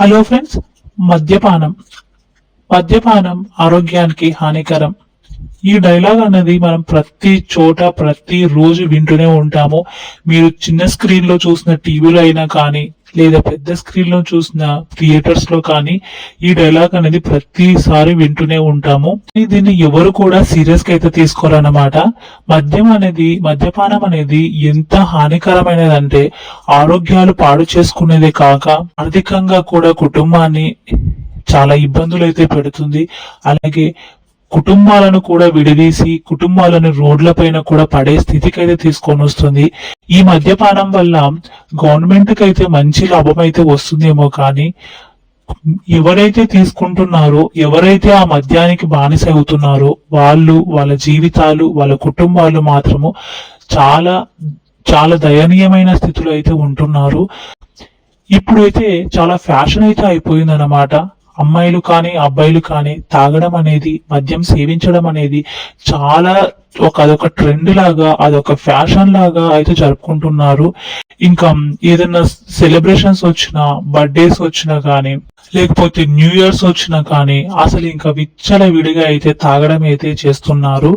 Hello friends మద్యపానం. మద్యపానం ఆరోగ్యానికి హానికరం. ఈ డైలాగ్ అనేది మనం ప్రతి చోట ప్రతి రోజు వింటూనే ఉంటాము. మీరు చిన్న స్క్రీన్లో చూసిన టీవీలో అయినా కానీ లేదా పెద్ద స్క్రీన్లో చూసిన థియేటర్స్లో కానీ ఈ డైలాగ్ అనేది ప్రతిసారి వింటూనే ఉంటాము. దీన్ని ఎవరు కూడా సీరియస్గా అయితే తీసుకోరన్నమాట. మద్యం అనేది మద్యపానం అనేది ఎంత హానికరమైనదంటే ఆరోగ్యాలు పాడు చేసుకునేదే కాక ఆర్థికంగా కూడా కుటుంబాన్ని చాలా ఇబ్బందులు అయితే పెడుతుంది. అలాగే కుటుంబాలను కూడా విడదీసి కుటుంబాలను రోడ్ల పైన కూడా పడే స్థితికి అయితే తీసుకొని వస్తుంది. ఈ మద్యపానం వల్ల గవర్నమెంట్కి అయితే మంచి లాభం అయితే వస్తుందేమో కానీ ఎవరైతే తీసుకుంటున్నారో ఎవరైతే ఆ మద్యానికి బానిస అవుతున్నారో వాళ్ళు వాళ్ళ జీవితాలు వాళ్ళ కుటుంబాలు మాత్రము చాలా చాలా దయనీయమైన స్థితిలో అయితే ఉంటున్నారు. ఇప్పుడైతే చాలా ఫ్యాషన్ అయితే అయిపోయింది అన్నమాట అమ్మాయిలు కానీ అబ్బాయిలు కానీ తాగడం అనేది మద్యం సేవించడం అనేది చాలా ఒక అదొక ట్రెండ్ లాగా అదొక ఫ్యాషన్ లాగా అయితే జరుపుకుంటున్నారు. ఇంకా ఏదైనా సెలబ్రేషన్స్ వచ్చినా బర్త్డేస్ వచ్చినా కానీ లేకపోతే న్యూ ఇయర్స్ వచ్చినా కానీ అసలు ఇంకా విచ్చల విడిగా అయితే తాగడం అయితే చేస్తున్నారు.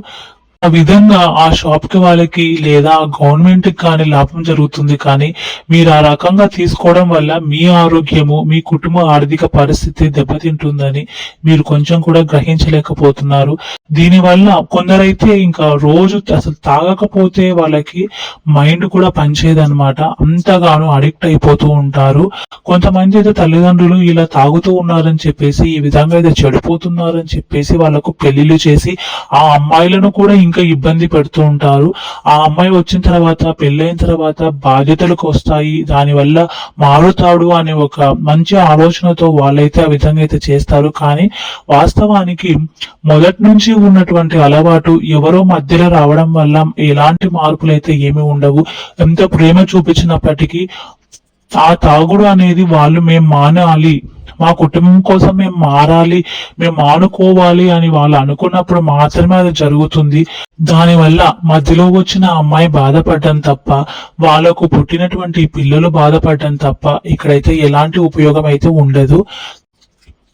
ఆ విధంగా ఆ షాప్కి వాళ్ళకి లేదా గవర్నమెంట్కి కానీ లాభం జరుగుతుంది కానీ మీరు ఆ రకంగా తీసుకోవడం వల్ల మీ ఆరోగ్యము మీ కుటుంబ ఆర్థిక పరిస్థితి దెబ్బతింటుందని మీరు కొంచెం కూడా గ్రహించలేకపోతున్నారు. దీనివల్ల కొందరైతే ఇంకా రోజు అసలు తాగకపోతే వాళ్ళకి మైండ్ కూడా పనిచేయదన్నమాట. అంతగానో అడిక్ట్ అయిపోతూ ఉంటారు. కొంతమంది అయితే తల్లిదండ్రులు ఇలా తాగుతూ ఉన్నారని చెప్పేసి ఈ విధంగా అయితే చెడిపోతున్నారని చెప్పేసి వాళ్ళకు పెళ్ళిళ్ళు చేసి ఆ అమ్మాయిలను కూడా ఇంకా ఇబ్బంది పెడుతూ ఉంటారు. ఆ అమ్మాయి వచ్చిన తర్వాత పెళ్ళైన తర్వాత బాధ్యతలకు వస్తాయి దానివల్ల మారుతాడు అనే ఒక మంచి ఆలోచనతో వాళ్ళైతే ఆ విధంగా అయితే చేస్తారు. కానీ వాస్తవానికి మొదటి నుంచి ఉన్నటువంటి అలవాటు ఎవరో మధ్యలో రావడం వల్ల ఎలాంటి మార్పులు అయితే ఏమీ ఉండవు. ఎంత ప్రేమ చూపించినప్పటికీ ఆ తాగుడు అనేది వాళ్ళు మేము మానాలి. మా కుటుంబం కోసం మేము మారాలి మేము మానుకోవాలి అని వాళ్ళు అనుకున్నప్పుడు మాత్రమే అది జరుగుతుంది. దానివల్ల మధ్యలో వచ్చిన అమ్మాయి బాధపడడం తప్ప వాళ్ళకు పుట్టినటువంటి పిల్లలు బాధపడడం తప్ప ఇక్కడైతే ఎలాంటి ఉపయోగం అయితే ఉండదు.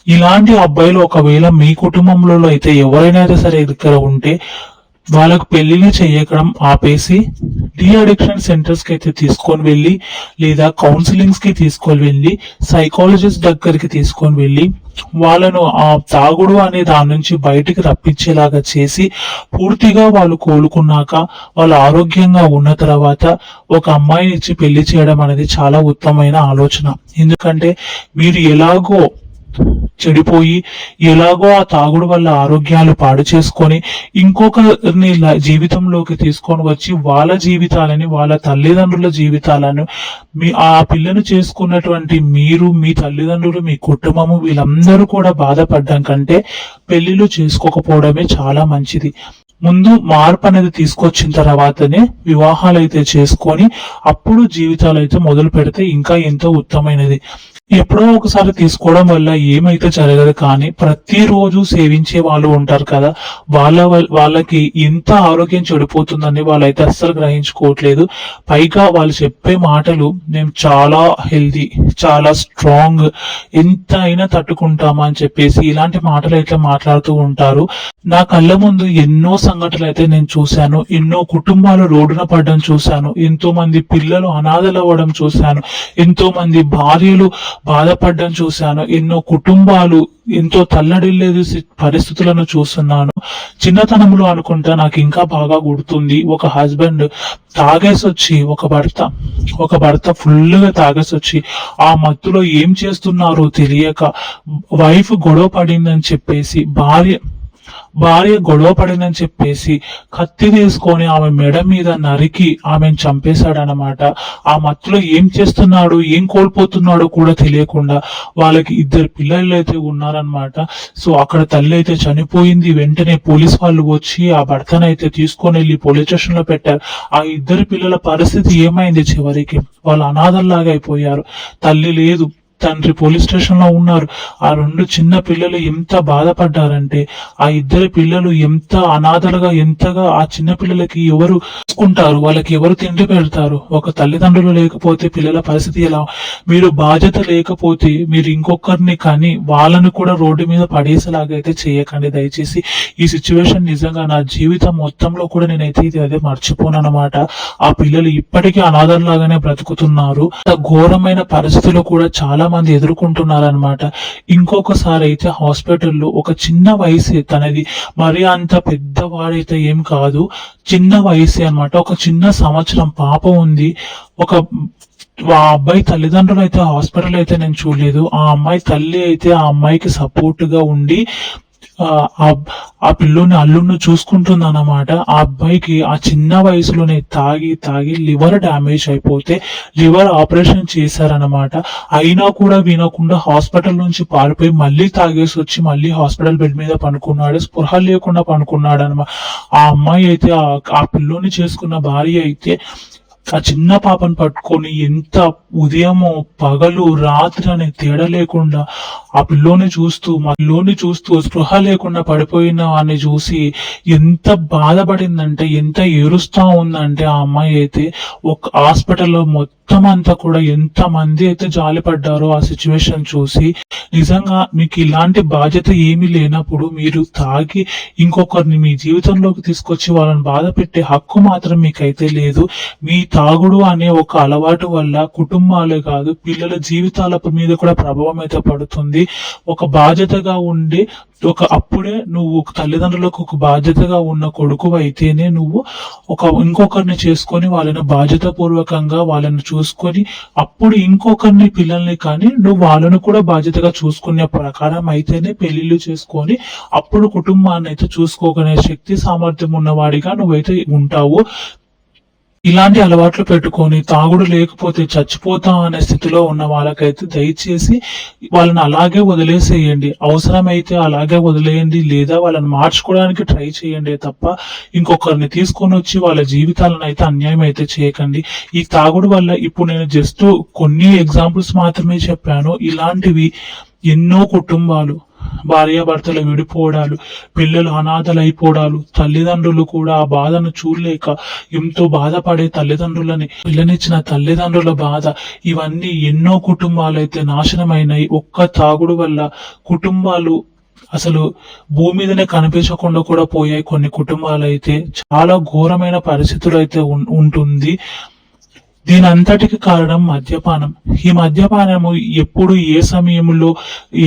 ఇలాంటి అబ్బాయిలు ఒకవేళ మీ కుటుంబంలో అయితే ఎవరైనా అయితే సరే దగ్గర ఉంటే వాళ్ళకు పెళ్ళిళ్ళు చేయడం ఆపేసి డీఅడిక్షన్ సెంటర్స్కి అయితే తీసుకొని వెళ్ళి లేదా కౌన్సిలింగ్స్కి తీసుకొని వెళ్ళి సైకాలజిస్ట్ దగ్గరికి తీసుకొని వెళ్ళి వాళ్ళను ఆ తాగుడు అనే దాని నుంచి బయటికి రప్పించేలాగా చేసి పూర్తిగా వాళ్ళు కోలుకున్నాక వాళ్ళు ఆరోగ్యంగా ఉన్న తర్వాత ఒక అమ్మాయిని ఇచ్చి పెళ్ళి చేయడం అనేది చాలా ఉత్తమమైన ఆలోచన. ఎందుకంటే మీరు ఎలాగో చెడిపోయి ఎలాగో ఆ తాగుడు వల్ల ఆరోగ్యాలు పాడు చేసుకొని ఇంకొకరిని జీవితంలోకి తీసుకొని వచ్చి వాళ్ళ జీవితాలని వాళ్ళ తల్లిదండ్రుల జీవితాలను మీ ఆ పిల్లను చేసుకున్నటువంటి మీరు మీ తల్లిదండ్రులు మీ కుటుంబము వీళ్ళందరూ కూడా బాధపడడం కంటే పెళ్ళిళ్ళు చేసుకోకపోవడమే చాలా మంచిది. ముందు మార్పు అనేది తీసుకొచ్చిన తర్వాతనే వివాహాలు అయితే చేసుకొని అప్పుడు జీవితాలు అయితే మొదలు పెడితే ఇంకా ఎంతో ఉత్తమైనది. ఎప్పుడో ఒకసారి తీసుకోవడం వల్ల ఏమైతే జరగదు కానీ ప్రతిరోజు సేవించే వాళ్ళు ఉంటారు కదా. వాళ్ళ వాళ్ళకి ఎంత ఆరోగ్యం చెడిపోతుందని వాళ్ళైతే అస్సలు గ్రహించుకోవట్లేదు. పైగా వాళ్ళు చెప్పే మాటలు మేము చాలా హెల్దీ చాలా స్ట్రాంగ్ ఎంత అయినా తట్టుకుంటామా అని చెప్పేసి ఇలాంటి మాటలు అయితే మాట్లాడుతూ ఉంటారు. నా కళ్ళ ముందు ఎన్నో సంఘటనలు అయితే నేను చూశాను. ఎన్నో కుటుంబాలు రోడ్డున పడడం చూశాను. ఎంతో మంది పిల్లలు అనాథలు అవ్వడం చూశాను. ఎంతో మంది భార్యలు బాధపడడం చూశాను. ఎన్నో కుటుంబాలు ఎంతో తల్లడిల్లేదు పరిస్థితులను చూస్తున్నాను. చిన్నతనంలో అనుకుంటా నాకు ఇంకా బాగా గుర్తుంది. ఒక హస్బెండ్ తాగేసి వచ్చి ఒక భర్త ఒక భర్త ఫుల్గా తాగేసి వచ్చి ఆ మత్తులో ఏం చేస్తున్నారో తెలియక వైఫ్ గొడవ పడిందని చెప్పేసి భార్య భార్య గొడవ పడిందని చెప్పేసి కత్తి తీసుకొని ఆమె మెడ మీద నరికి ఆమెను చంపేశాడనమాట ఆ మత్తులో ఏం చేస్తున్నాడు ఏం కోల్పోతున్నాడో కూడా తెలియకుండా వాళ్ళకి ఇద్దరు పిల్లలు అయితే ఉన్నారనమాట సో అక్కడ తల్లి అయితే చనిపోయింది. వెంటనే పోలీస్ వాళ్ళు వచ్చి ఆ భర్తను అయితే తీసుకొని వెళ్ళి పోలీస్ స్టేషన్లో పెట్టారు. ఆ ఇద్దరు పిల్లల పరిస్థితి ఏమైంది? చివరికి వాళ్ళు అనాథల్లాగా అయిపోయారు. తల్లి లేదు. తండ్రి పోలీస్ స్టేషన్లో ఉన్నారు. ఆ రెండు చిన్న పిల్లలు ఎంత బాధపడ్డారంటే ఆ ఇద్దరు పిల్లలు ఎంత అనాథలుగా ఎంతగా ఆ చిన్న పిల్లలకి ఎవరు చూసుకుంటారు వాళ్ళకి ఎవరు తిండి పెడతారు? ఒక తల్లిదండ్రులు లేకపోతే పిల్లల పరిస్థితి ఎలా? మీరు బాధ్యత లేకపోతే మీరు ఇంకొకరిని కానీ వాళ్ళని కూడా రోడ్డు మీద పడేసేలాగైతే చేయకండి. దయచేసి ఈ సిచ్యువేషన్ నిజంగా నా జీవితం మొత్తంలో కూడా నేనైతే ఇది అదే మర్చిపోను అనమాట ఆ పిల్లలు ఇప్పటికీ అనాథల్లాగానే బ్రతుకుతున్నారు. ఘోరమైన పరిస్థితులు కూడా చాలా మంది ఎదుర్కొంటున్నారు అనమాట ఇంకొకసారి అయితే హాస్పిటల్లో ఒక చిన్న వయసే తనది. మరి అంత పెద్దవాడైతే ఏం కాదు. చిన్న వయసే అనమాట ఒక చిన్న సంవత్సరం పాప ఉంది. ఒక ఆ అబ్బాయి తల్లిదండ్రులు అయితే హాస్పిటల్ అయితే నేను చూడలేదు. ఆ అమ్మాయి తల్లి అయితే ఆ అమ్మాయికి సపోర్ట్గా ఉండి ఆ పిల్లోని అల్లుడిని చూసుకుంటుంది అన్నమాట ఆ అబ్బాయికి ఆ చిన్న వయసులోనే తాగి తాగి లివర్ డ్యామేజ్ అయిపోతే లివర్ ఆపరేషన్ చేశారనమాట అయినా కూడా వినకుండా హాస్పిటల్ నుంచి పారిపోయి మళ్ళీ తాగేసి వచ్చి మళ్ళీ హాస్పిటల్ బెడ్ మీద పనుకున్నాడు స్పృహ లేకుండా పనుకున్నాడు అనమాట ఆ అమ్మాయి అయితే ఆ- ఆ పిల్లోని చేసుకున్న భార్య అయితే ఆ చిన్న పాపను పట్టుకొని ఎంత ఉదయము పగలు రాత్రి అనే తేడా లేకుండా ఆ పిల్లోని చూస్తూ మా పిల్లోని చూస్తూ స్పృహ లేకుండా పడిపోయిన వాడిని చూసి ఎంత బాధపడిందంటే ఎంత ఏడుస్తా ఉందంటే ఆ అమ్మాయి అయితే ఒక హాస్పిటల్లో మొత్తం మొత్తం అంతా కూడా ఎంత మంది అయితే జాలిపడ్డారో ఆ సిచ్యువేషన్ చూసి నిజంగా మీకు ఇలాంటి బాధ్యత ఏమీ లేనప్పుడు మీరు తాగి ఇంకొకరిని మీ జీవితంలోకి తీసుకొచ్చి వాళ్ళని బాధ పెట్టే హక్కు మాత్రం మీకైతే లేదు. మీ తాగుడు అనే ఒక అలవాటు వల్ల కుటుంబాలే కాదు పిల్లల జీవితాల మీద కూడా ప్రభావం అయితే పడుతుంది. ఒక బాధ్యతగా ఉండి ఒక అప్పుడే నువ్వు ఒక తల్లిదండ్రులకు ఒక బాధ్యతగా ఉన్న కొడుకు అయితేనే నువ్వు ఒక ఇంకొకరిని చేసుకొని వాళ్ళని బాధ్యత పూర్వకంగా వాళ్ళని చూసుకొని అప్పుడు ఇంకొకరిని పిల్లల్ని కానీ నువ్వు వాళ్ళను కూడా బాధ్యతగా చూసుకునే ప్రకారం అయితేనే పెళ్ళిళ్ళు చేసుకొని అప్పుడు కుటుంబాన్ని అయితే చూసుకోగనే శక్తి సామర్థ్యం ఉన్నవాడిగా నువ్వైతే ఉంటావు. ఇలాంటి అలవాట్లు పెట్టుకొని తాగుడు లేకపోతే చచ్చిపోతా అనే స్థితిలో ఉన్న వాళ్ళకైతే దయచేసి వాళ్ళని అలాగే వదిలేసేయండి. అవసరమైతే అలాగే వదిలేయండి లేదా వాళ్ళని మార్చుకోవడానికి ట్రై చేయండి తప్ప ఇంకొకరిని తీసుకొని వచ్చి వాళ్ళ జీవితాలను అయితే అన్యాయం అయితే చేయకండి. ఈ తాగుడు వల్ల ఇప్పుడు నేను జస్ట్ కొన్ని ఎగ్జాంపుల్స్ మాత్రమే చెప్పాను. ఇలాంటివి ఎన్నో కుటుంబాలు భార్యాభర్తలు విడిపోవడాలు పిల్లలు అనాథలైపోవడాలు తల్లిదండ్రులు కూడా ఆ బాధను చూడలేక ఎంతో బాధపడే తల్లిదండ్రులని పిల్లనిచ్చిన తల్లిదండ్రుల బాధ ఇవన్నీ ఎన్నో కుటుంబాలు అయితే నాశనమైనాయి. ఒక్క తాగుడు వల్ల కుటుంబాలు అసలు భూమి మీదనే కనిపించకుండా కూడా పోయాయి. కొన్ని కుటుంబాలు అయితే చాలా ఘోరమైన పరిస్థితులు అయితే ఉంటుంది. దీని అంతటికి కారణం మద్యపానం. ఈ మద్యపానము ఎప్పుడు ఏ సమయంలో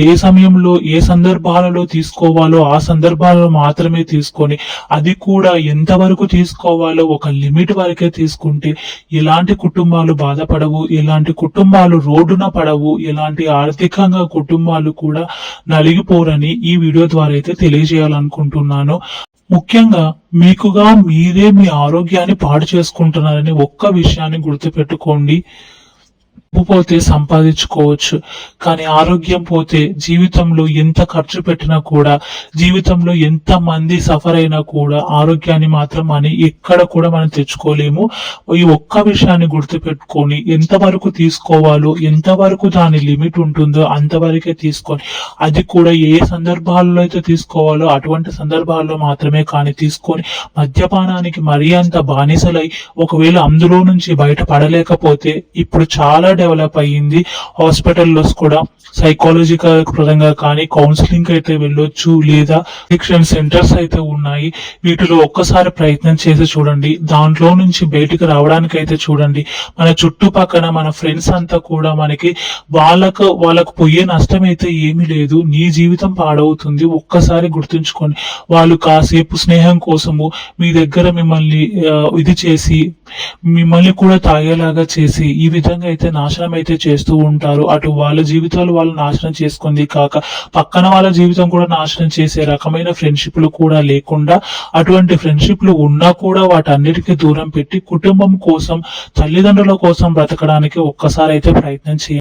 ఏ సమయంలో ఏ సందర్భాలలో తీసుకోవాలో ఆ సందర్భాలలో మాత్రమే తీసుకొని అది కూడా ఎంతవరకు తీసుకోవాలో ఒక లిమిట్ వరకే తీసుకుంటే ఎలాంటి కుటుంబాలు బాధపడవు ఎలాంటి కుటుంబాలు రోడ్డున పడవు ఎలాంటి ఆర్థికంగా కుటుంబాలు కూడా నలిగిపోరని ఈ వీడియో ద్వారా అయితే తెలియజేయాలనుకుంటున్నాను. ముఖ్యంగా మీకుగా మీరే మీ ఆరోగ్యాన్ని పాడు చేసుకుంటున్నారని ఒక్క విషయాన్ని గుర్తుపెట్టుకోండి. డబ్బు పోతే సంపాదించుకోవచ్చు కానీ ఆరోగ్యం పోతే జీవితంలో ఎంత ఖర్చు పెట్టినా కూడా జీవితంలో ఎంత మంది సఫర్ అయినా కూడా ఆరోగ్యాన్ని మాత్రం అని ఎక్కడ కూడా మనం తెచ్చుకోలేము. ఈ ఒక్క విషయాన్ని గుర్తుపెట్టుకొని ఎంతవరకు తీసుకోవాలో ఎంతవరకు దాని లిమిట్ ఉంటుందో అంతవరకే తీసుకొని అది కూడా ఏ సందర్భాల్లో అయితే తీసుకోవాలో అటువంటి సందర్భాల్లో మాత్రమే కానీ తీసుకొని మద్యపానానికి మరీ అంత బానిసలై ఒకవేళ అందులో నుంచి బయట పడలేకపోతే ఇప్పుడు చాలా డెవలప్ అయ్యింది. హాస్పిటల్లో కూడా సైకాలజికల్ పరంగా కానీ కౌన్సిలింగ్ అయితే వెళ్ళొచ్చు లేదా అడిక్షన్ సెంటర్స్ అయితే ఉన్నాయి. వీటిలో ఒక్కసారి ప్రయత్నం చేసి చూడండి. దాంట్లో నుంచి బయటికి రావడానికి అయితే చూడండి. మన చుట్టుపక్కన మన ఫ్రెండ్స్ అంతా కూడా మనకి వాళ్ళకు వాళ్ళకు పోయే నష్టం అయితే ఏమీ లేదు. నీ జీవితం పాడవుతుంది. ఒక్కసారి గుర్తుంచుకొని వాళ్ళు కాసేపు స్నేహం కోసము మీ దగ్గర మిమ్మల్ని ఇది చేసి మిమ్మల్ని కూడా తాగేలాగా చేసి ఈ విధంగా అయితే నాశనం అయితే చేస్తూ ఉంటారు. అటు వాళ్ళ జీవితాలు వాళ్ళు నాశనం చేసుకుంది కాక పక్కన వాళ్ళ జీవితం కూడా నాశనం చేసే రకమైన ఫ్రెండ్షిప్లు కూడా లేకుండా అటువంటి ఫ్రెండ్షిప్లు ఉన్నా కూడా వాటన్నిటికీ దూరం పెట్టి కుటుంబం కోసం తల్లిదండ్రుల కోసం బ్రతకడానికి ఒక్కసారి అయితే ప్రయత్నం చేయండి.